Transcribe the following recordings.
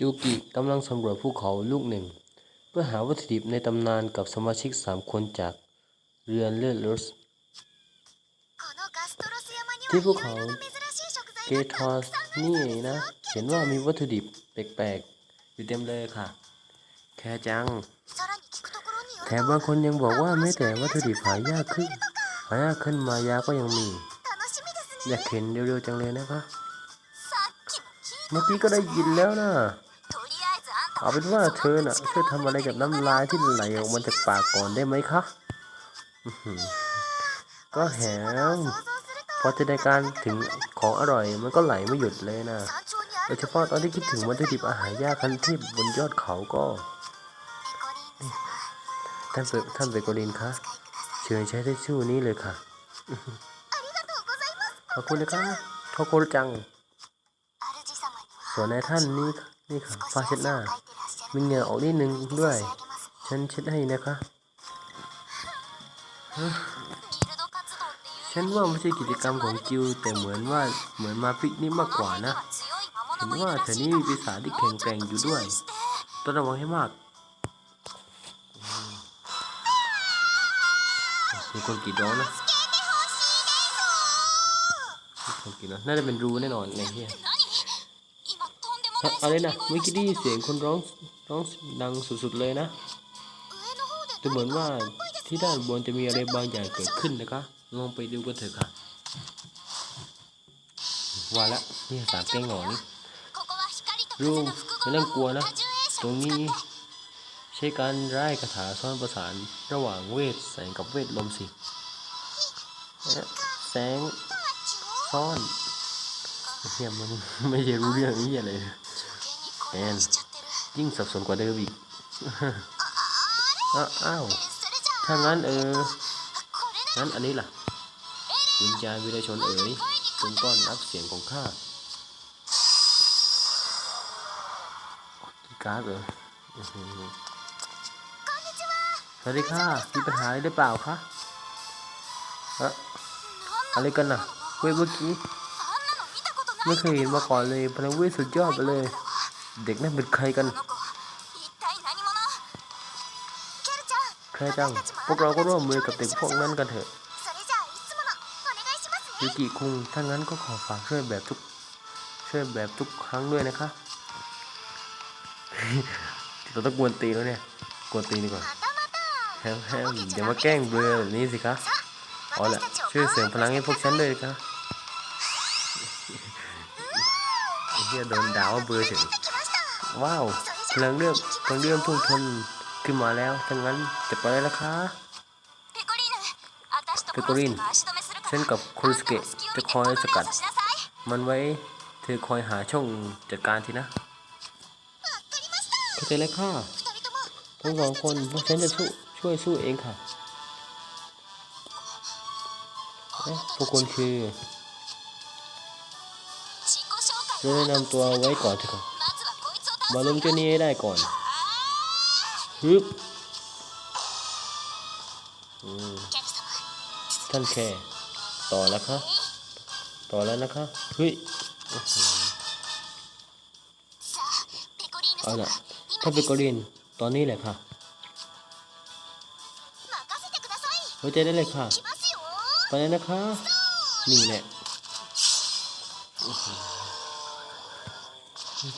ยูกิกำลังสำรวจภูเขาลูกหนึ่ง เพื่อหาวัตถุดิบในตำนานกับสมาชิกสามคนจากเรือนเลือดรสที่ภูเขาเกทอสนี่นะ เห็นว่ามีวัตถุดิบแปลกๆ อยู่เต็มเลยค่ะ แค่จัง แถมบางคนยังบอกว่าไม่แต่วัตถุดิบหายากขึ้น หายากขึ้นมายาก็ยังมี อยากเห็นเร็วๆจังเลยนะคะ เมื่อกี้ก็ได้ยินแล้วนะ เอาเป็นว่าเธอน่ะช่วยทำอะไรกับน้ำลายที่ไหลออกมาจากปากก่อนได้ไหมคะก็แหมพอจะได้การถึงของอร่อยมันก็ไหลไม่หยุดเลยนะโดยเฉพาะตอนที่คิดถึงวัตถุดิบอาหารยากคันที่บนยอดเขาก็ ท่านเปท่านเปโกลินคะเชิญใช้ที่ชู่นี้เลยค่ะขอบคุณนะคะขอบคุณจัง ส่วนในท่านนี้ นี่ค่ะฟาเช็ดหน้า มีเหงื่อออกนิดนึงด้วย ฉันเช็ดให้นะคะฉันว่าไม่ใช่กิจกรรมของจิว แต่เหมือนว่าเหมือนมาปิกนี่มากกว่านะเห็นว่าเธอนี่มีปีศาจที่แข็งแกร่งอยู่ด้วยต้องระวังให้มากมีคนกี่ดองนะมีคนกี่ดองน่าจะเป็นรูแน่นอนในเฮีย อะไรนะเมื่อกี้ได้ยินเสียงคนร้องร้องดังสุดๆเลยนะจะเหมือนว่าที่ด้านบนจะมีอะไรบางอย่างเกิดขึ้นนะคะลองไปดูกันเถอะค่ะว่าละนี่สามแก้งหอนลูกไม่ต้องกลัวนะ ตรงนี้ใช้การร่ายคาถาซ่อนประสานระหว่างเวทแสงกับเวทลมสิ แสงซ่อนเฮียมันไม่ใช่รู้เรื่องนี้อะไร แมนยิ่งสับสนกว่าเดิมอีกอ้าวถ้างั้นเอองั้นอันนี้ล่ะ วิญญาณวิรชนเอ๋ยจงต้อนรับเสียงของข้ากีการ์ดเหรอสวัสดีค่ะ มีปัญหาอะไรหรือเปล่าคะอะอะไรกันน่ะเว้ยเมื่อกี้ ไม่เคยเห็นมาก่อนเลยพลังเวทสุดยอดไปเลย เด็กนั่นเป็นใครกัน ใครจัง พวกเราก็ร่วมมือกับเด็กพวกนั้นกันเถอะยูกิคุง ถ้างั้นก็ขอฝากช่วยแบบทุก ช่วยแบบทุกครั้งด้วยนะคะจะต้องกวนตีแล้วเนี่ย กวนตีดีกว่าแฮมแฮมอย่ามาแกล้งเบื่อแบบนี้สิคะเอาละช่วยเสริมพลังให้พวกฉันด้วยคะเฮียโดนด่าว่าเบื่อเฉย ว้าวพลังเรื่มพลังเรื่อมพุ่งทนขึ้นมาแล้วทั้งนั้นจะไปแล้วคะเปโกรินเช่นกับครูสเกะจะคอยสกัด มันไว้เธอคอยหาช่องจัดการทีนะเข้าใจแล้วค่ะทั้งสองคนพวกฉันจะช่วยสู้เองค่ะพวกคุณคือแนะนำตัวไว้ก่อนเถอะ มาลุ้มเจ้านี้ให้ได้ก่อนฮึบท่านแค่ต่อแล้วครัต่อแล้วนะคะเฮ้ยเอาละท่านเปโกลินตอนนี้เลยค่ะไว้ใจได้เลยค่ะ ไปเลยนะคะ นี่แหละ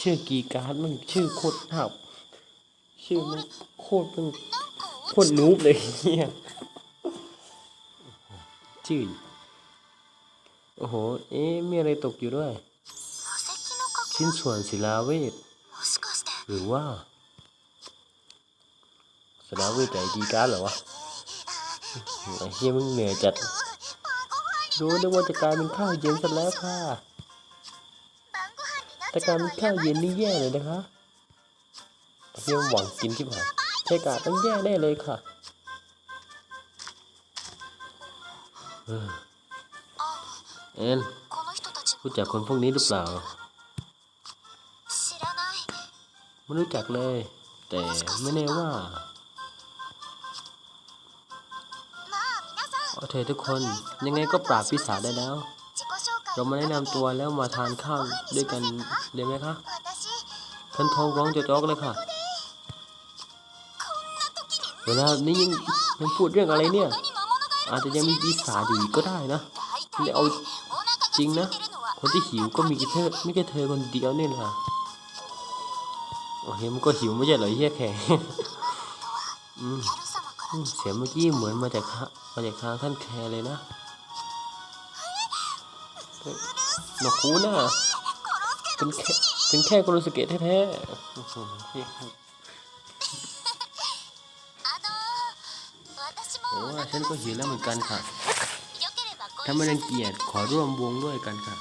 ชื่อกีการ์ดมันชื่อโคตรหับชื่อมันโคตรเป็นโคตรนูบเลยเนี่ยชื่อโอ้โห เอ๊ะมีอะไรตกอยู่ด้วย ชิ้นส่วนศิลาเวทหรือว่าศิลาเวทใจกีการ์ดเหรอวะไอ้เฮียมึงเหนื่อยจัดรู้นึกว่าจะกลายเป็นข้าวเย็นซะแล้วค่ะ แต่การมีข้าเย็นนี่แย่เลยนะคะเพียงหวังกินที่ผ่านใช่กาต้องแย่แน่เลยค่ะเอ็นรู้จักคนพวกนี้หรือเปล่า ไม่รู้จักเลย แต่ไม่แน่ว่าโอเคทุกคนยังไงก็ปราบพิศาได้แล้ว เรามาแนะนำตัวแล้วมาทานข้าวด้วยกันเลยไหมคะท่านทองร้องจอกเลยค่ะเวลานี้ยังยังพูดเรื่องอะไรเนี่ย อาจจะยังมีกิสาดีก็ได้นะไม่เอาจริงนะ คนที่หิวก็มีแค่ไม่แค่เธอคนเดียวเนี่ยค่ะโอเคมันก็หิวไม่ใช่เหรอเฮียแขกเสียงเมื่อกี้เหมือนมาจากมาจากทางท่านแคร์เลยนะ หนกคูน่ะเป็นแค่เป็นแค่โกรสเกตแท้ๆโอ้ฉันก็หิวแล้วเหมือนกันค่ะ ถ้าไม่รังเกียจขอร่วมวงด้วยกันค่ะ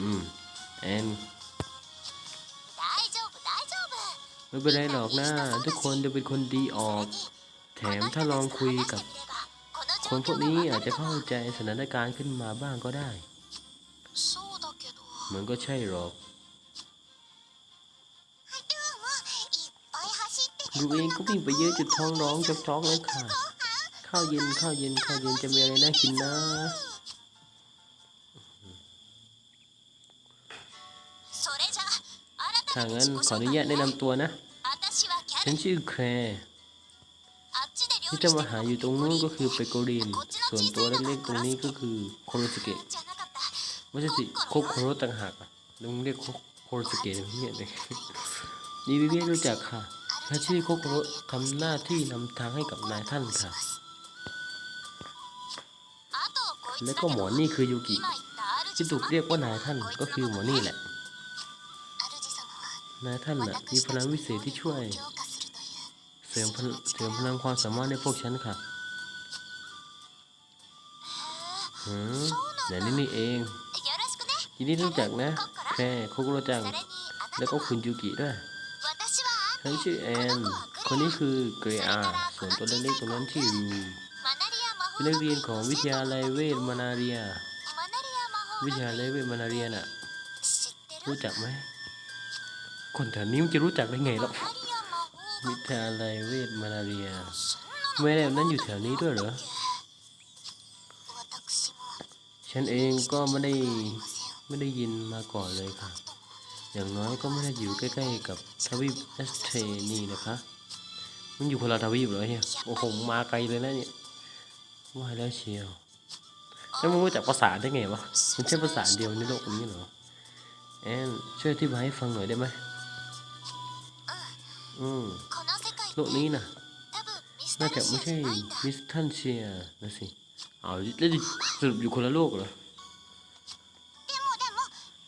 อืม แอนไม่เป็นไรหรอกนะ ทุกคนจะเป็นคนดีออก แถมถ้าลองคุยกับ คนพวกนี้อาจจะเข้าใจสถานการณ์ขึ้นมาบ้างก็ได้ มันก็ใช่หรอกดูเองก็วิ่งไปเยอะจุดท้องร้องจับท้องแล้วค่ะ ข้าวเย็นข้าวเย็นข้าวเย็นจะมีอะไรน่ากินนะถ้างั้นขออนุญาตแนะนำตัวนะ ฉันชื่อแคร์ ที่จะมาหาอยู่ตรงนู้นก็คือเปโกริน ส่วนตัวเล็กๆตรงนี้ก็คือโคโรสเกะไม่ใช่สิโคโคโรต่างหากลุงเรียกโคโรสเกะอย่างเงี้ยเลยนี่วิเวกรู้จักค่ะและชื่อโคโคโรทำหน้าที่นำทางให้กับนายท่านค่ะ และก็หมอนี่คือยูกิที่ถูกเรียกว่านายท่านก็คือหมอนี่แหละนายท่านน่ะมีพลังวิเศษที่ช่วย เสริมเสริมพลังความสามารถในพวกฉันค่ะหืมไหนนี่นี่เองยินดีรู้จักนะแค่โคโกโรจัง แล้วก็คุณยูกิด้วยฉันชื่อแอน คนนี้คือเกรอาส่วนตัวเล็กๆตรงนั้นชื่อรูเป็นนักเรียนของวิทยาลัยเวทมานาเรีย วิทยาลัยเวทมานาเรียน่ะ รู้จักไหมคนแถวนี้มันจะรู้จักได้ไงหรอ วิทยาลัยเวทมาลาเรียแม่แลบนั้นอยู่แถวนี้ด้วยเหรอ ฉันเองก็ไม่ได้ไม่ได้ยินมาก่อนเลยค่ะ อย่างน้อยก็ไม่ได้อยู่ใกล้ๆกับทวีปเอสเทนีนะคะ มันอยู่คนละทวีปเลยเนี่ย โอ้โห มาไกลเลยนะเนี่ยว่าแล้วเชียวแล้วมึงรู้จักภาษาได้ไงวะ มันใช่ภาษาเดียวในโลกนี้เหรอ แอนช่วยอธิบายให้ฟังหน่อยได้ไหม อืมโลกนี้นะน่าจะไม่ใช่มิสทันเชียนะสิเอาแล้วสรุปอยู่คนละโลกเหรอ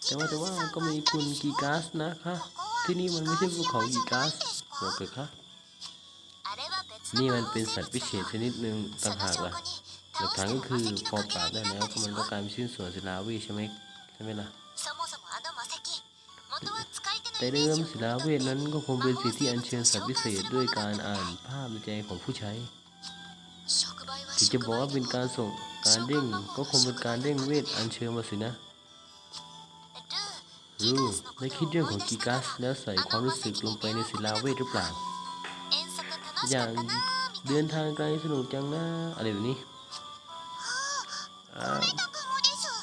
แต่ว่าแต่ว่าก็มีคุณกีกาสนะคะที่นี่มันไม่ใช่ภูเขากีกาสหรอกค่ะนี่มันเป็นสัตว์พิเศษชนิดหนึ่งต่างหากล่ะหลักฐานก็คือพอปราบได้แล้วก็มันต้องการไปชื่นสวนศิลาวีใช่ไหมใช่ไหมล่ะ แต่เดิมศิลาเวทนั้นก็คงเป็นสิทธิอันเชิญสัตว์พิเศษด้วยการอ่านภาพในใจของผู้ใช้ที่จะบอกว่าเป็นการส่งการเด้งก็คงเป็นการเด้งเวทอันเชิญมาสินะรู้ได้คิดเรื่องของกิกัสแล้วใส่ความรู้สึกลงไปในศิลาเวทหรือเปล่า อย่างเดินทางไกลสนุกจังนะอะไรแบบนี้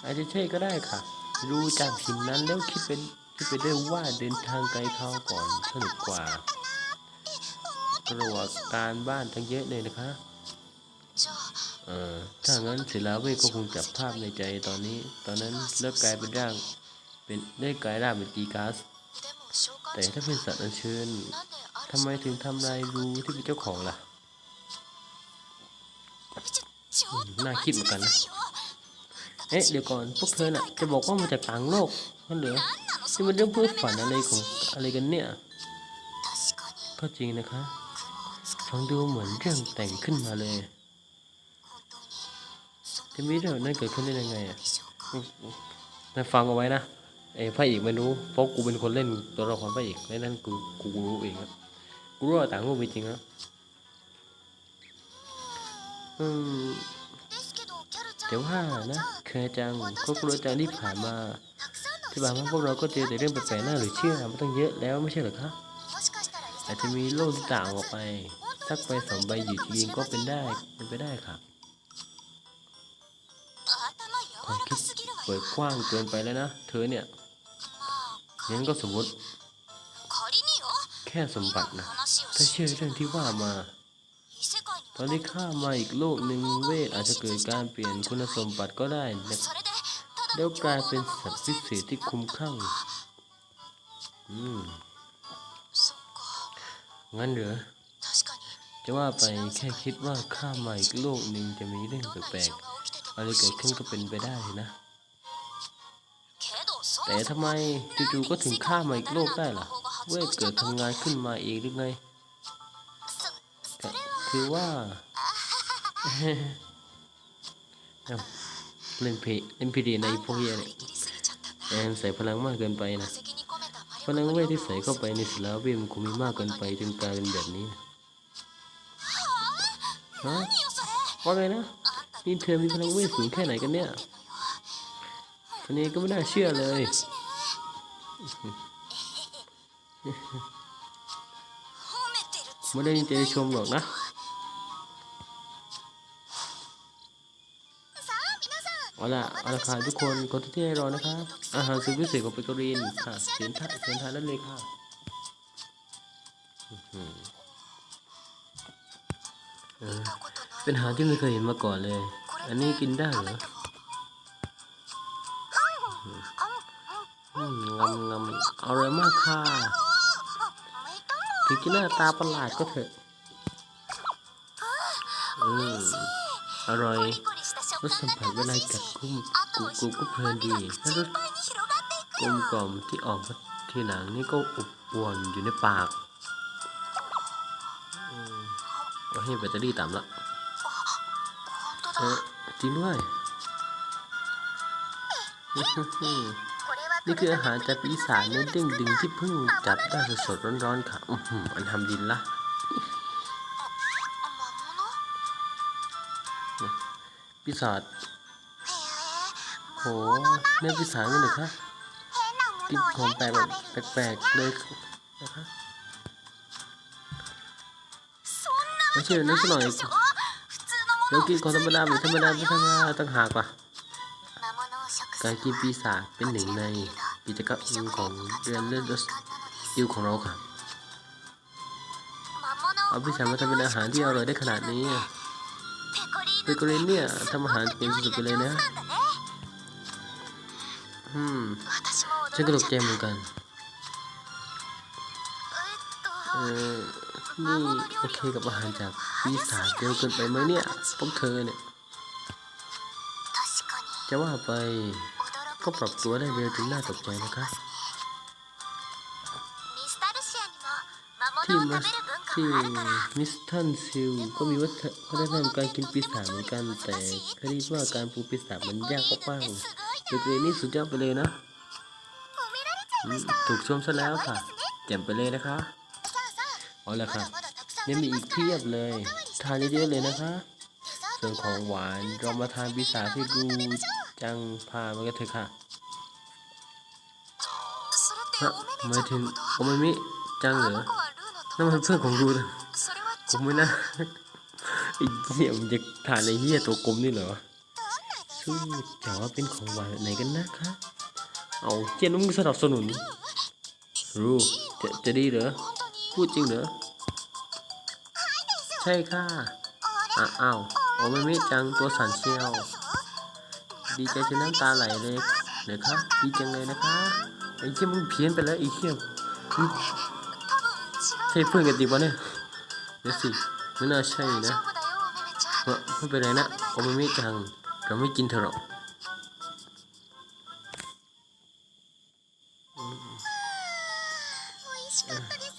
อาจจะใช่ก็ได้ค่ะ รู้จากสิ่งนั้นแล้วคิดเป็น จะไปได้ว่าเดินทางไกลเข้าก่อนสนุกกว่าตรวจการบ้านทั้งเยอะเลยนะคะ เออถ้างั้นศิลาเวทก็คงจับภาพในใจตอนนี้ ตอนนั้นเลิกกลายเป็นร่าง เป็นได้กลายร่างเป็นกีกาส แต่ถ้าเป็นสัตว์อันเชิญทำไมถึงทำลายรูที่เป็นเจ้าของล่ะ น่าคิดเหมือนกันนะ เอ๊ะ เดี๋ยวก่อน พวกเธอน่ะ จะบอกว่ามาจากต่างโลก ฮัลโหลนี่มันเรื่องเพ้อฝันอะไรของอะไรกันเนี่ยก็จริงนะคะฟังดูเหมือนเรื่องแต่งขึ้นมาเลยจะมีเรื่องนั้นเกิดขึ้นได้ยังไงอะนะฟังเอาไว้นะไอ้พระเอกไม่รู้เพราะกูเป็นคนเล่นตัวละครพระเอกในนั้นกูกูรู้เองครับกูรู้ว่าต่างโลกมีจริงนะเบอืมแต่ว่านะเคยจังก็กลัวจังที่ผ่านมา ที่ผ่านมพวกเราก็เจอแต่เรื่องแปลกๆน่าหรือเชื่อมาต้องเยอะแล้วไม่ใช่หรอครับอาจจะมีโลกต่างออกไปสักไปสองใบอยู่ที่ยิงก็เป็นได้เป็นไปได้ครับความคิดเปิดกว้างเกินไปแล้วนะเธอเนี่ยงั้นก็สมมติแค่สมบัตินะถ้าเชื่อเรื่องที่ว่ามา ตอนนี้ข้ามาอีกโลกหนึ่งเวทอาจจะเกิดการเปลี่ยนคุณสมบัติก็ได้นะ แล้วกลายเป็นสัตว์พิเศษที่คุ้มข้างอืมงั้นเหรอจะว่าไปแค่คิดว่าข้ามมาอีกโลกหนึ่งจะมีเรื่องแปลกๆอะไรเกิดขึ้นก็เป็นไปได้นะ แต่ทำไมจู่ๆก็ถึงข้ามมาอีกโลกได้ล่ะเว้ยเกิดทำงานขึ้นมาเองหรือไงคือว่า เล่นเพลเล่นพีดีในพวกเยเนี่ยแอนใส่พลังมากเกินไปนะพลังเวทที่ใส่เข้าไปในศิลาเวทมันคงมีมากเกินไปจนกลายเป็นแบบนี้นะฮะว่าไงนะนี่เธอมีพลังเวทสูงแค่ไหนกันเนี่ยคนนี้ก็ไม่น่าเชื่อเลยไม่ได้ยินใจชมหรอกนะ เอาละเอาละค่ะทุกคนกดที่ให้รอนะครับ อาหารสุดพิเศษของเปกรีนค่ะเสียนทานเสียนทานนั่นเลยค่ะเป็นอาหารที่ไม่เคยเห็นมาก่อนเลย อันนี้กินได้เหรองำงำอร่อยมากค่ะ ถึงจะหน้าตาประหลาดก็เถอะ อืม อร่อย รสสัมผัสเวลากัดกุ้มกุมก็เพลินดีแล้วรสกลมกล่อมที่ออกที่หนังนี่ก็อบอวนอยู่ในปากก็ให้แบตเตอรี่ต่ำละจริงด้วย นี่คืออาหารจากปีศาจเนื้อเด้งดึงที่เพิ่งจับได้สดๆร้อนๆค่ะ อันทำดินละ ปีศาจโหแม่ปีศาจนี่เหรอคะกินของแปลกแปลกๆเลยนะคะไม่เชื่อนึกหน่อยเรากินของธรรมดาหรือธรรมดาไม่ธรรมดาต่างหากว่ะการกินปีศาจเป็นหนึ่งในกิจกรรมของเรียนเลือดยิวของเราค่ะเอาไปใช้มาทำเป็นอาหารที่อร่อยได้ขนาดนี้ ไปกรณีเนี่ยทำอาหารเก่งสุดๆไปเลยนะฮึมฉันก็ตกใจเหมือนกันเอ่อนี่โอเคกับอาหารจากปีศาจเยอะเกินไปไหมเนี่ยพวกเธอเนี่ยจะว่าไปก็ปรับตัวได้เร็วจนน่าตกใจนะครับที่มา ที่มิสทันซิลก็มีวัฒนธรรมการกินปีศาจเหมือนกัน แต่คิดว่าการปูปีศาจมันยากมากๆเด็กเนี่สุดยอดไปเลยนะ ถูกชมซะแล้วค่ะแจ่มไปเลยนะคะเอาละค่ะยังมีอีกเพียบเลย ทานเยอะๆเลยนะคะ ส่วนของหวานเรามาทานปีศาจที่ดูจังพามากันเถอะค่ะฮะมาถึงโอมามิจังเหรอ นั่นมันเสื้อของกูนะผมไม่นะไอ้เหี้ยมจะทานไอ้เหี้ยตัวกลมนี่เหรอช่วยจ๋าเป็นของหวานไหนกันนะคะเอาเจียนมึงสนับสนุนรู้จะจะดีเหรอพูดจริงเหรอใช่ค่ะอ้าวโอ้ไม่ไม่จังตัวสันเชียว ดีใจจนน้ำตาไหลเลยเหยอครับดีจังเลยนะคะไอ้เชี่ยมึงเพี้ยนไปแล้วไอ้เชี่ย ใช่เพื่อนกันดีวะเนี่ยเดี๋ยวสิไม่น่าใช่นะไม่เป็นไรนะโอไมมิจังก็ไม่กินเธอหรอก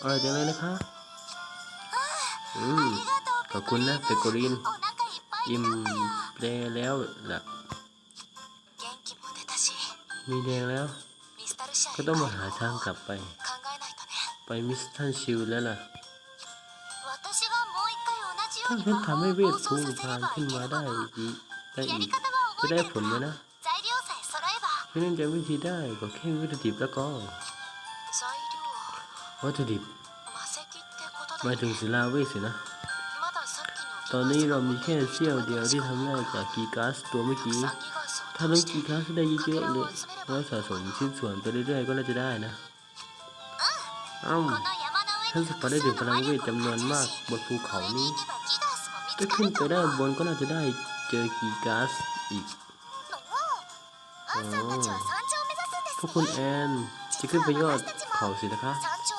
อร่อยจังเลยนะคะอืมขอบคุณนะเปโกรินอิ่มเปรแล้วล่ะมีแดงแล้ว ก็ต้องมาหาทางกลับไป ไปมิสทันชิลแล้วล่ะถ้าฉันทำให้เวทพุ่งพานขึ้นมาได้ดีได้อีกจะได้ผลไหมนะฉันจะวิธีได้ก็แค่วัตถุดิบแล้วก็วัตถุดิบหมายถึงศิลาเวทสินะตอนนี้เรามีแค่เสี้ยวเดียวที่ทำได้จากกีก๊าสตัวเมื่อกี้ ถ้าลงกีก๊าสได้เยอะๆเลยแล้วสะสมชิ้นส่วนไปเรื่อยๆก็น่าจะได้นะ อ้าฉันสัมผัสได้ถึงพลังเวทจำนวนมากบนภูเขานี้ถ้าขึ้นไปได้บนก็น่าจะได้เจอกีกาสอีกอพวกคุณแอนจะขึ้นไปยอดเขาสินะคะ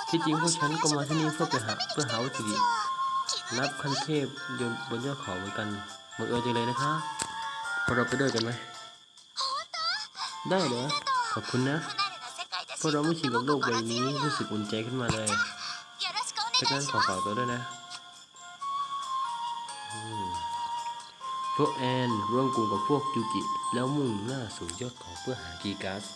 ที่จริงพวกฉันก็มาที่นี่เพื่อไปหาเพื่อหาวัตถุดิบนับคันเทพยนบนยอดเขาเหมือนกันเหมือนเออจังเลยนะคะพอเราไปด้วยกันไหมได้เลยขอบคุณนะ พวกเราไม่ชินกับโลกใบนี้รู้สึกอุ่นใจขึ้นมาเลยดังนั้นขอฝากตัวด้วยนะพวกแอนร่วมกลุ่มกับพวกยูกิ แล้วมุ่งหน้าสู่ยอดเขาเพื่อหากีการ์